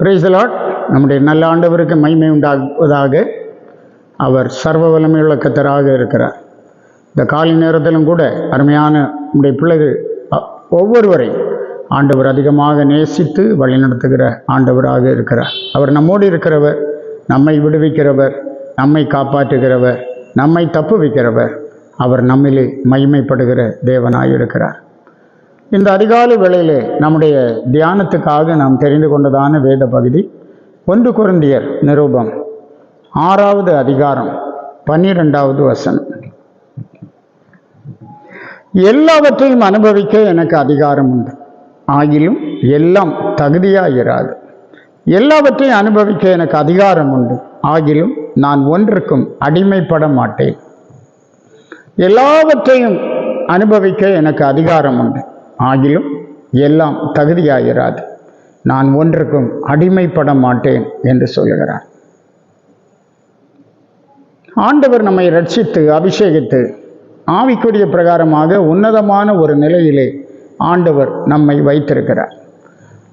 பிரைசலாட் நம்முடைய நல்ல ஆண்டவருக்கு மகிமை உண்டாகுவதாக அவர் சர்வ வல்லமையுள்ள கத்தராக இருக்கிறார். இந்த காலை நேரத்திலும் கூட அருமையான நம்முடைய பிள்ளைகள் ஒவ்வொருவரையும் ஒவ்வொருவரை ஆண்டவர் அதிகமாக நேசித்து வழிநடத்துகிற ஆண்டவராக இருக்கிறார். அவர் நம்மோடு இருக்கிறவர் நம்மை விடுவிக்கிறவர் நம்மை காப்பாற்றுகிறவர் நம்மை தப்பு வைக்கிறவர் அவர் நம்மிலே மகிமைப்படுகிற தேவனாக இருக்கிறார். இந்த அதிகாலை வேளையிலே நம்முடைய தியானத்துக்காக நாம் தெரிந்து கொண்டதான வேத பகுதி ஒன்று குருந்தியர் நிரூபம் ஆறாவது அதிகாரம் பன்னிரெண்டாவது வசனம். எல்லாவற்றையும் அனுபவிக்க எனக்கு அதிகாரம் உண்டு. ஆகிலும் எல்லாம் தகுதியாயிராது. எல்லாவற்றையும் அனுபவிக்க எனக்கு அதிகாரம் உண்டு. ஆகிலும் நான் ஒன்றுக்கும் அடிமைப்பட மாட்டேன். எல்லாவற்றையும் அனுபவிக்க எனக்கு அதிகாரம் உண்டு. ஆகிலும் எல்லாம் தகுதியாயிராது. நான் ஒன்றுக்கும் அடிமைப்பட மாட்டேன் என்று சொல்லுகிறார். ஆண்டவர் நம்மை ரட்சித்து அபிஷேகித்து ஆவிக்குரிய பிரகாரமாக உன்னதமான ஒரு நிலையிலே ஆண்டவர் நம்மை வைத்திருக்கிறார்.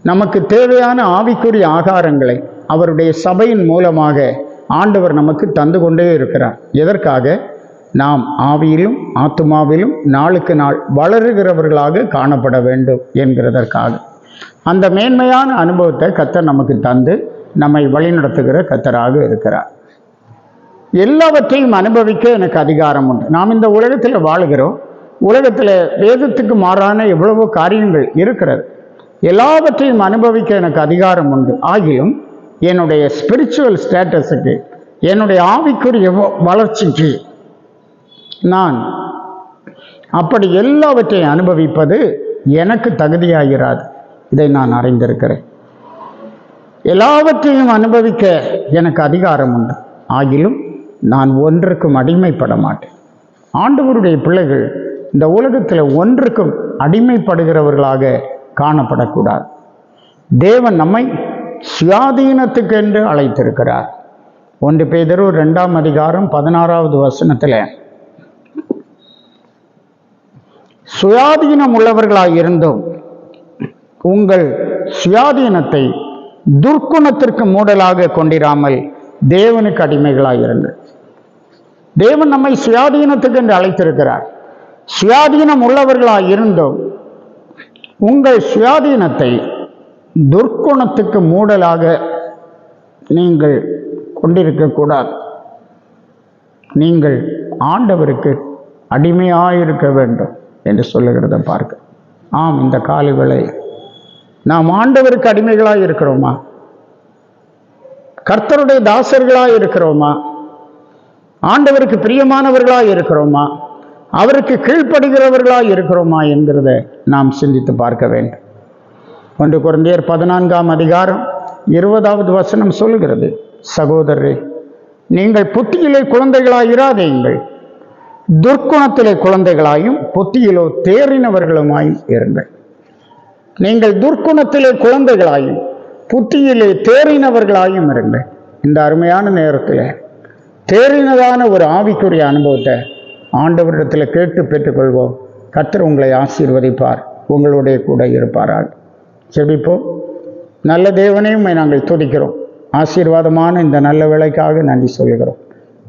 நமக்கு தேவையான ஆவிக்குரிய ஆகாரங்களை அவருடைய சபையின் மூலமாக ஆண்டவர் நமக்கு தந்து கொண்டே இருக்கிறார். எதற்காக? நாம் ஆவியிலும் ஆத்துமாவிலும் நாளுக்கு நாள் வளருகிறவர்களாக காணப்பட வேண்டும் என்கிறதற்காக. அந்த மேன்மையான அனுபவத்தை கத்தர் நமக்கு தந்து நம்மை வழிநடத்துகிற கத்தராக இருக்கிறார். எல்லாவற்றையும் அனுபவிக்க எனக்கு அதிகாரம் உண்டு. நாம் இந்த உலகத்தில் வாழுகிறோம். உலகத்தில் வேதத்துக்கு மாறான எவ்வளவோ காரியங்கள் இருக்கிறது. எல்லாவற்றையும் அனுபவிக்க எனக்கு அதிகாரம் உண்டு. ஆகியும் என்னுடைய ஸ்பிரிச்சுவல் ஸ்டேட்டஸுக்கு என்னுடைய ஆவிக்குரிய வளர்ச்சிக்கு நான். அப்படி எல்லாவற்றையும் அனுபவிப்பது எனக்கு தகுதியாகிறாது இதை நான் அறிந்திருக்கிறேன். எல்லாவற்றையும் அனுபவிக்க எனக்கு அதிகாரம் உண்டு. ஆகிலும் நான் ஒன்றுக்கும் அடிமைப்பட மாட்டேன். ஆண்டவருடைய பிள்ளைகள் இந்த உலகத்தில் ஒன்றுக்கும் அடிமைப்படுகிறவர்களாக காணப்படக்கூடாது. தேவன் நம்மை சுயாதீனத்துக்கென்று அழைத்திருக்கிறார். ஒன்று பேதரு ரெண்டாம் அதிகாரம் பதினாறாவது வசனத்தில் சுயாதீனம் உள்ளவர்களாக இருந்தும் உங்கள் சுயாதீனத்தை துர்க்குணத்திற்கு மூடலாக கொண்டிராமல் தேவனுக்கு அடிமைகளாக இருங்கள் தேவன் நம்மை சுயாதீனத்துக்கு என்று அழைத்திருக்கிறார். சுயாதீனம் உள்ளவர்களாக இருந்தும் உங்கள் சுயாதீனத்தை துர்க்குணத்துக்கு மூடலாக நீங்கள் கொண்டிருக்கக்கூடாது. நீங்கள் ஆண்டவருக்கு அடிமையாயிருக்க வேண்டும். என்று சொல்லுகிறத பார்க்க. ஆம் இந்த காலை வேளை. நாம் ஆண்டவருக்கு அடிமைகளாக இருக்கிறோமா? கர்த்தருடைய தாசர்களாக இருக்கிறோமா? ஆண்டவருக்கு பிரியமானவர்களாக இருக்கிறோமா? அவருக்கு கீழ்ப்படுகிறவர்களாக இருக்கிறோமா என்கிறத நாம் சிந்தித்து பார்க்க வேண்டும். ஒன்று குழந்தையர் பதினான்காம் அதிகாரம் இருபதாவது வசனம் சொல்கிறது சகோதரரே நீங்கள் புத்தியிலே குழந்தைகளாக இராதேங்கள் துர்க்குணத்திலே குழந்தைகளாயும் புத்தியிலோ தேறினவர்களுமாயும் இருங்கள். நீங்கள் துர்க்குணத்திலே குழந்தைகளாயும் புத்தியிலே தேறினவர்களாயும் இருங்கள். இந்த அருமையான நேரத்தில் தேறினதான ஒரு ஆவிக்குரிய அனுபவத்தை ஆண்டவரிடத்தில் கேட்டு பெற்றுக்கொள்வோம். கத்தர் உங்களை ஆசீர்வதிப்பார். உங்களுடைய கூட இருப்பாரால். செபிப்போம் நல்ல தேவனையும் நாங்கள் துதிக்கிறோம். ஆசீர்வாதமான இந்த நல்ல வேலைக்காக நன்றி சொல்லுகிறோம்.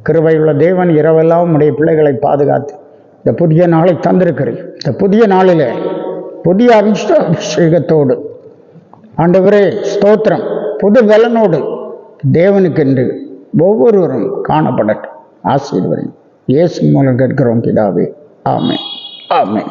கிருபையுள்ள தேவன் இரவெல்லாம் உடைய பிள்ளைகளை பாதுகாத்து இந்த புதிய நாளை தந்திருக்கிறேன் இந்த புதிய நாளில் புதிய அபிஷ்ட அபிஷேகத்தோடு ஆண்டவரே ஸ்தோத்திரம் புது பலனோடு தேவனுக்கென்று ஒவ்வொருவரும் காணப்படட்டும். ஆசீர்வதியும் இயேசு மூலம் கேட்கிறோம் பிதாவே. ஆமே ஆமே